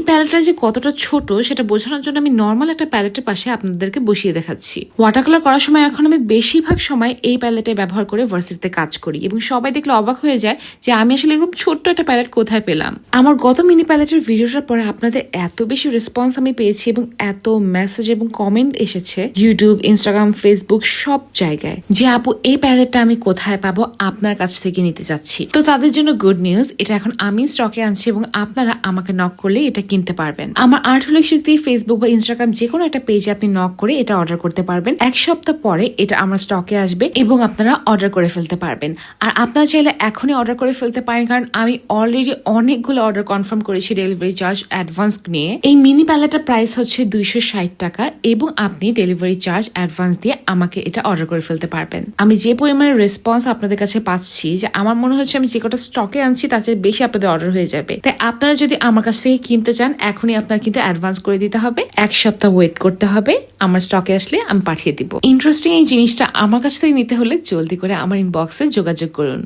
এই প্যালেটটা যে কতটা ছোট সেটা বোঝানোর জন্য আমি নর্মাল একটা প্যালেটের পাশে আপনাদেরকে বসিয়ে দেখাচ্ছি। ওয়াটার কালার করার সময় এখন আমি বেশিরভাগ সময় এই প্যালেটে ব্যবহার করে ভার্সিটিতে কাজ করি এবং সবাই দেখলে অবাক হয়ে যায় যে আমি আসলে এরকম ছোট্ট একটা প্যালেট কোথায় পেলাম। আমার গত মিনি প্যালেটের ভিডিওটার পরে আপনাদের এত বেশি রেসপন্স আমি পেয়েছি এবং এত মেসেজ এবং কমেন্ট এসেছে ইউটিউব ইনস্টাগ্রাম ফেসবুক সব জায়গায় যে, আপু, এই প্যালেটটা আমি কোথায় পাবো? আপনার কাছ থেকে নিতে যাচ্ছি তো তাদের জন্য গুড নিউজ এটা এখন আমি স্টকে আনছি এবং আপনারা আমাকে নক করলে এটা কিনতে পারবেন। আমার আর্ট হলে শক্তি ফেসবুক বা ইনস্টাগ্রাম যে কোনো একটা পেজে আপনি নক করে এটা অর্ডার করতে পারবেন। এক সপ্তাহ পরে এটা আমার স্টকে আসবে এবং আপনারা অর্ডার করে ফেলতে পারবেন। আর আপনারা চাইলে এখনই অর্ডার করে ফেলতে পারেন, কারণ আমি অলরেডি অনেকগুলো অর্ডার কনফার্ম করেছি ডেলিভারি চার্জ অ্যাডভান্স নিয়ে। এই মিনি প্যালেটার প্রাইস হচ্ছে দুইশো ষাট টাকা এবং আপনি ডেলিভারি চার্জ অ্যাডভান্স দিয়ে আমাকে এটা অর্ডার করে ফেলতে পারবেন। আমি যে পরিমাণে রেসপন্স আপনাদের কাছে পাচ্ছি, যে আমার মনে হচ্ছে আমি যে কটা স্টকে আনছি, তার চেয়ে বেশি আপনাদের অর্ডার হয়ে যাবে। তাই আপনারা যদি আমার কাছ থেকে কিনতে চান এখনই আপনার কিন্তু অ্যাডভান্স করে দিতে হবে। এক সপ্তাহ ওয়েট করতে হবে। আমার স্টকে আসলে আমি পাঠিয়ে দিব। ইন্টারেস্টিং এই জিনিসটা আমার কাছ থেকে নিতে হলে জলদি করে আমার ইনবক্সে যোগাযোগ করুন।